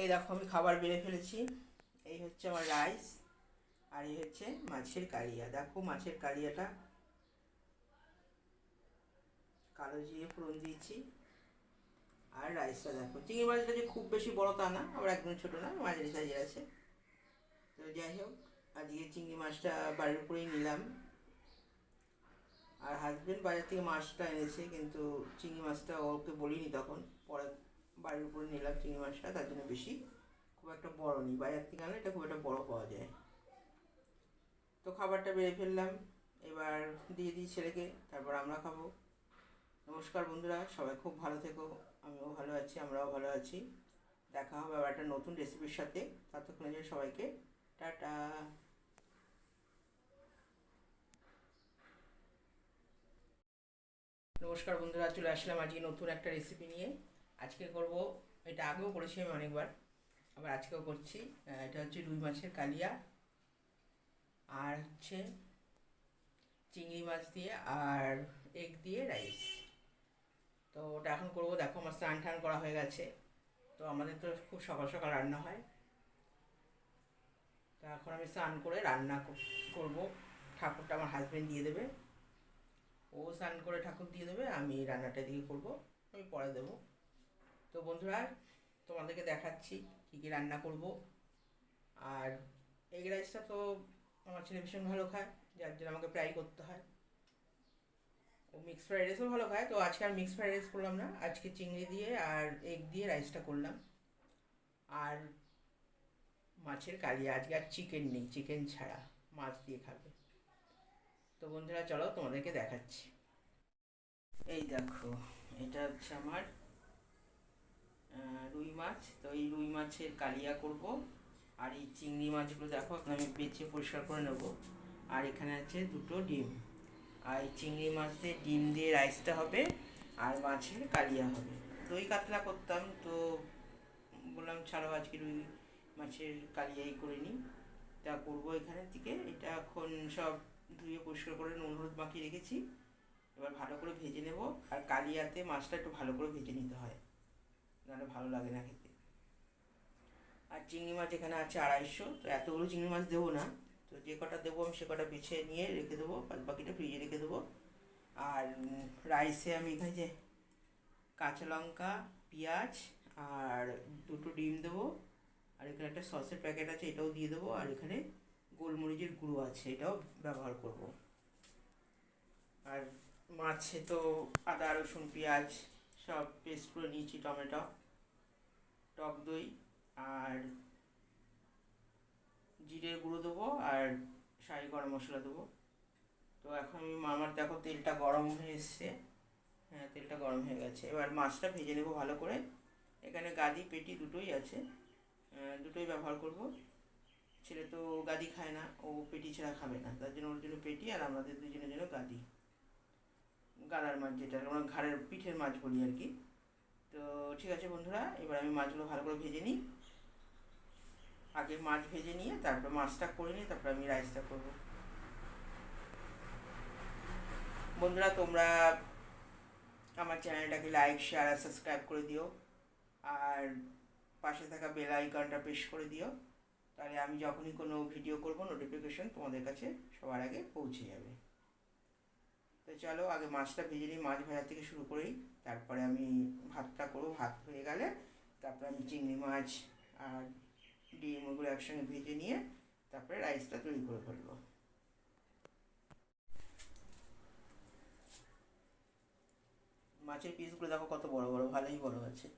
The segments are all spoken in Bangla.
এই দেখো আমি খাবার বেড়ে ফেলেছি। এই হচ্ছে আমার রাইস আর এই হচ্ছে মাছের কালিয়া। দেখো মাছের কালিয়াটা কালো জিরে ফোড়ন দিয়েছি। আর রাইসটা দেখো। চিংড়ি মাছটা যে খুব বেশি বড় তা না, আবার একদম ছোটো না, মাঝারি সাইজের আছে। তো যাই হোক, আজকে চিংড়ি মাছটা বাড়ির উপরেই নিলাম। আর হাজবেন্ড বাজার থেকে মাছটা এনেছে, কিন্তু চিংড়ি মাছটা ওকে বলিনি তখন, পরে বাড়ির উপরে নিলাম চিংড়ি মাছটা, তার জন্য বেশি খুব একটা বড় নেই। বাজার থেকে আনলে এটা খুব একটা বড় পাওয়া যায়। তো খাবারটা বেড়ে ফেললাম। এবার দিয়ে দিই ছেলেকে, তারপর আমরা খাব। নমস্কার বন্ধুরা, সবাই খুব ভালো থেকো। আমিও ভালো আছি, আমরাও ভালো আছি। দেখা হবে আবার একটা নতুন রেসিপির সাথে। ততক্ষণে জন্য সবাইকে টাটা। নমস্কার বন্ধুরা, চলে আসলাম আজকে নতুন একটা রেসিপি নিয়ে। আজকে করব, এটা আগেও করেছি আমি অনেকবার, আবার আজকেও করছি। এটা হচ্ছে রুই মাছের কালিয়া, আর হচ্ছে চিংড়ি মাছ দিয়ে, আর এগ দিয়ে রাইস তো ওটা এখন করব, দেখো আমার স্নান টান করা হয়ে গেছে। তো আমাদের তো খুব সকাল সকাল রান্না হয়। তো এখন আমি স্নান করে রান্না কর- করব। ঠাকুরটা আমার হাজবেন্ড দিয়ে দেবে। ও স্নান করে ঠাকুর দিয়ে দেবে, আমি রান্নাটা দিয়ে করব, আমি পরে দেবো। তো বন্ধুরা, তোমাদেরকে দেখাচ্ছি কী কী রান্না করব। আর এগ রাইসটা তো আমার ছেলে ভীষণ ভালো খায়, যার জন্য আমাকে প্রায় করতে হয়। ও মিক্স ফ্রাইড রাইসও ভালো খায়, তো আজকে আর মিক্স ফ্রাইড রাইস করলাম না, আজকে চিংড়ি দিয়ে আর এগ দিয়ে রাইসটা করলাম। আর মাছের কালিয়া আজকে আর চিকেন নেই চিকেন ছাড়া মাছ দিয়ে খাবে। তো বন্ধুরা, চলো তোমাদেরকে দেখাচ্ছি। এই দেখো, এটা হচ্ছে আমার রুই মাছ। তো এই রুই মাছের কালিয়া করব। আর এই চিংড়ি মাছগুলো দেখো আমি বেছে পরিষ্কার করে নেব। আর এখানে আছে দুটো ডিম। আর এই চিংড়ি মাছ দিয়ে ডিম দিয়ে রাইসটা হবে, আর মাছের কালিয়া হবে। দই কাতলা করতাম, তো বললাম ছাড়াও আজকে রুই মাছের কালিয়াই করে নিই। তা করব এখানের থেকে এটা এখন সব ধুয়ে পরিষ্কার করে নুন, হলুদ মাখিয়ে রেখেছি। এবার ভালো করে ভেজে নেব। আর কালিয়াতে মাছটা একটু ভালো করে ভেজে নিতে হয়। নাহলে ভালো লাগে না খেতে। আর চিংড়ি মাছ এখানে আছে আড়াইশো, তো এতগুলো চিংড়ি মাছ দেবো না। তো যে কটা দেবো আমি সে কটা বেছে নিয়ে রেখে দেবো, বাদ বাকিটা ফ্রিজে রেখে দেবো। আর রাইসে আমি এখানে যে কাঁচা লঙ্কা, পেঁয়াজ আর দুটো ডিম দেবো। আর এখানে একটা সসের প্যাকেট আছে, এটাও দিয়ে দেবো। আর এখানে গোলমরিচের গুঁড়ো আছে, এটাও ব্যবহার করব। আর মাছে তো আদা, রসুন, পেঁয়াজ সব পেস্ট করে নিয়েছি, টমেটো। টক দই আর জিরের গুঁড়ো দেবো আর শাহি গরম মশলা দেবো। তো এখন আমি আমার দেখো তেলটা গরম হয়ে এসছে। হ্যাঁ তেলটা গরম হয়ে গেছে। এবার মাছটা ভেজে নেব ভালো করে। এখানে গাদি, পেটি দুটোই আছে। দুটোই ব্যবহার করব। ছেলে তো গাদি খায় না, ও পেটি ছাড়া খাবে না। তার জন্য ওর জন্য পেটি আর আমাদের দুজনের জন্য গাদি। গালার মাছ যেটা, আমরা ঘাড়ের পিঠের মাছ বলি আর কি। তো ঠিক আছে বন্ধুরা, এবার আমি মাছগুলো ভালো করে ভেজে নিই। আগে মাছ ভেজে নিয়ে তারপর মাছটা করে নিয়ে তারপর আমি রাইসটা করব। বন্ধুরা, তোমরা আমার চ্যানেলটাকে লাইক শেয়ার আর সাবস্ক্রাইব করে দিও। আর পাশে থাকা বেল আইকনটা প্রেস করে দিও। তাহলে আমি যখনই কোনো ভিডিও করব নোটিফিকেশন তোমাদের কাছে সবার আগে পৌঁছে যাবে। তো চলো, আগে মাছটা ভেজে নিই, মাছ ভাজা থেকে শুরু করি তারপরে আমি ভাতটা করব, ভাত হয়ে গেলে তারপরে আমি চিংড়ি মাছ আর ডিম ওগুলো একসঙ্গে ভেজে নিয়ে তারপরে রাইসটা তৈরি করে ফেলব। মাছের পিসগুলো দেখো কত বড় বড়, ভালোই বড় আছে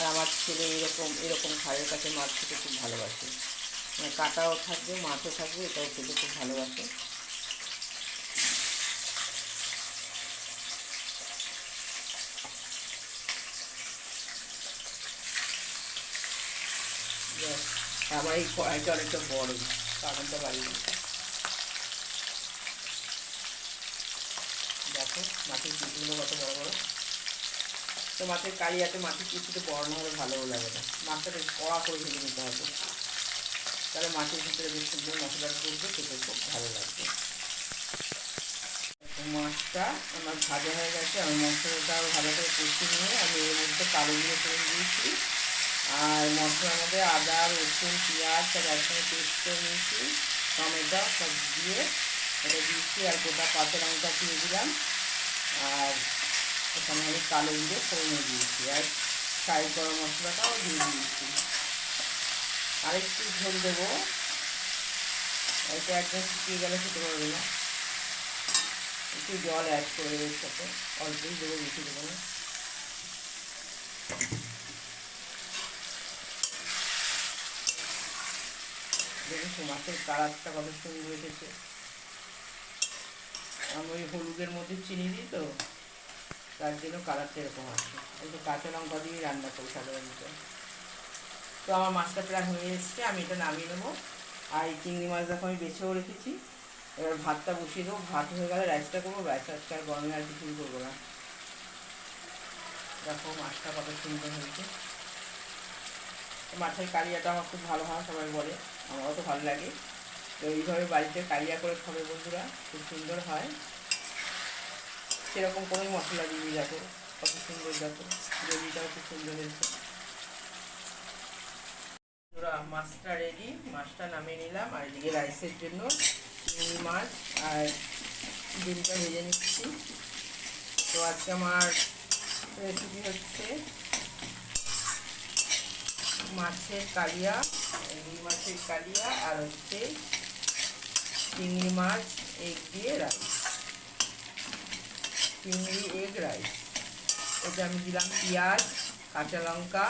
আর আমার ছেলে এরকম এরকম ঘাড়ের কাছে মাছ খেতে খুব ভালোবাসে। মানে কাটাও থাকবে, মাছও থাকবে, এটাও খেতে খুব ভালোবাসে। আমার এই কড়াইটা অনেকটা বড় কারণটা বাড়ি দেখো, মাছের পিসগুলো কত বড় বড়। তো মাছের কালিয়াতে মাছের কিছুতে বড় হলে ভালো লাগে না মাছটা বেশ কড়া করে ভেজে নিতে হবে। তাহলে মাছের ভিতরে বেশ সুন্দর মশলাটা করবে খেতে খুব ভালো লাগবে। মাছটা আমার ভাজা হয়ে গেছে, আমি মশলাটা ভালো করে কষিয়ে নিয়ে আমি এর মধ্যে কালো জিরে ফোড়ন দিয়েছি। আর মশলার মধ্যে আদা, রসুন, পেঁয়াজ সব একসঙ্গে পেস্ট করে নিয়েছি। টমেটো সব দিয়ে এটা দিয়েছি, আর গোটা কাঁচা লঙ্কা দিয়ে দিলাম। আর এখানে আমি কালো জিরে ফোড়ন দিয়েছি, আর ফ্রাই করা মশলাটাও দিয়ে দিয়েছি। আর একটু ঝোল দেবো। এটা একদম শুকিয়ে গেলে খেতে পারবে না। একটু জল অ্যাড করে দেবো এর সাথে, অল্পই দেবো, বেশি দেবো না। মাছের কালারটা কত সুন্দর এসেছে। আমি হলুদের মধ্যে চিনি দিই তো তার জন্য কালারটা এরকম আসে একটু কাঁচা লঙ্কা দিয়ে রান্না করি সাধারণত। তো আমার মাছটা প্রায় হয়ে এসছে, আমি এটা নামিয়ে নেব। আর এই চিংড়ি মাছ দেখো আমি বেছেও রেখেছি। এবার ভাতটা বসিয়ে দেবো। ভাত হয়ে গেলে রাইসটা করব। ব্যাস আজকে আর গরমে আর কিছুই করব না। দেখো মাছটা কত সুন্দর হয়েছে। মাছের কালিয়াটা আমার খুব ভালো হয়, সবাই বলে। আমারও তো ভালো লাগে। তো এইভাবে বাড়িতে কালিয়া করে খাবে বন্ধুরা, খুব সুন্দর হয়। সেরকম কোনো মশলা দিয়ে দেখো কত সুন্দর দেখো গ্রেভিটাও খুব সুন্দর হয়েছে। মাছটা রেডি মাছটা নামিয়ে নিলাম, আর এদিকে রাইসের জন্য চিংড়ি মাছ আর ডিমটা ভেজে নিচ্ছি। তো আজকে আমার রেসিপি হচ্ছে মাছের কালিয়া রুই মাছের কালিয়া আর হচ্ছে চিংড়ি মাছ এগ দিয়ে রাইস চিংড়ি, এগ রাইস। এটা আমি দিলাম পেঁয়াজ, কাঁচা লঙ্কা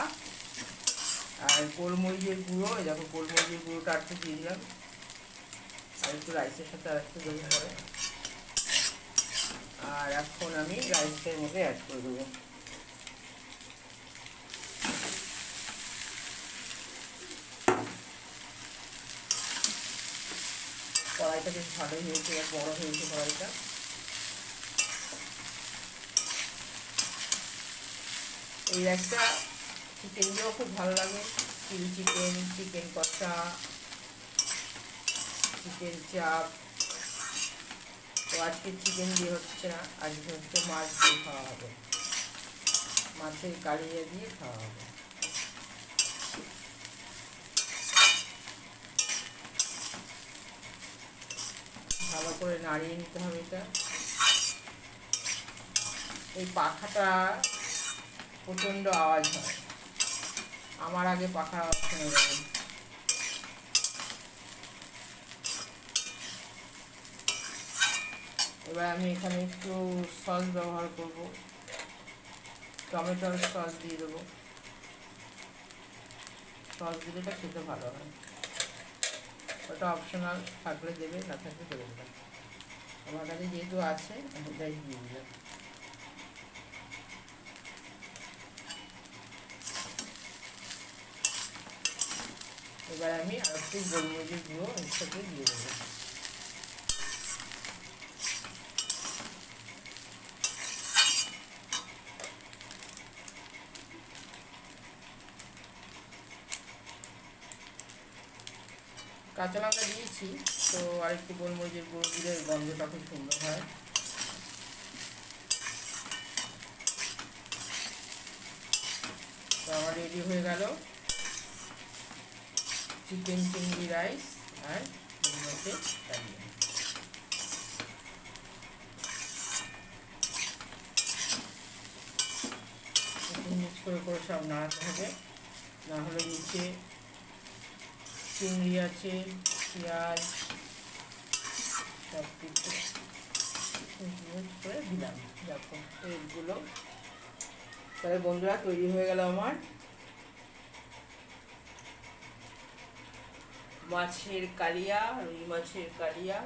আর গোলমরিচের গুঁড়ো। এই দেখো গোলমরিচের গুঁড়োটা একটু দিয়ে দিলাম। আর একটু রাইসের সাথে আর একটু দেবো পরে আর এখন আমি রাইসের মধ্যে অ্যাড করে দেবো। কড়াইটা বেশ ভালোই হয়েছে, বড় হয়েছে কড়াইটা। এই একটা চিকেন দিয়েও খুব ভালো লাগে। চিলি চিকেন চিকেন কষা চিকেন চাপ তো আজকে চিকেন দিয়ে হচ্ছে না, আজকে হচ্ছে মাছ দিয়ে খাওয়া হবে। মাছের কালিয়া দিয়ে খাওয়া হবে। ভালো করে নাড়িয়ে নিতে হবে এটা। এই পাখাটা প্রচণ্ড আওয়াজ হয়। আমার আগে পাখার শুনে যাবে এবার আমি এখানে একটু সস ব্যবহার করব। টমেটোর সস দিয়ে দেবো। সস দিলে এটা খেতে ভালো হয়। ওটা অপশনাল থাকলে দেবে, না থাকলে দেবে আমার কাছে যেহেতু আছে দিয়ে দিলাম। এবার আমি আর একটু গোলমরিচের গুঁড়ো এর সাথে দিয়ে দেবো। কাঁচা লঙ্কা দিয়েছি, তো আর আরেকটু গোলমরিচের গুঁড়ো দিলে গন্ধটা খুব সুন্দর হয়। তো আমার রেডি হয়ে গেল। চিকেন চিংড়ি রাইস আর কালিয়া একটু মিক্স করে করে সব নাড়াতে হবে। না হলে নিচে চিংড়ি আছে, পেঁয়াজ সব কিছু করে দিলাম। দেখো, এগুলো তাহলে বন্ধুরা তৈরি হয়ে গেল আমার মাছের কালিয়া, রুই মাছের কালিয়া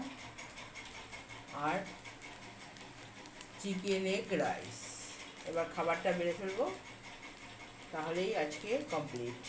আর চিকেন এগ রাইস এবার খাবারটা বেড়ে ফেলব। তাহলেই আজকে কমপ্লিট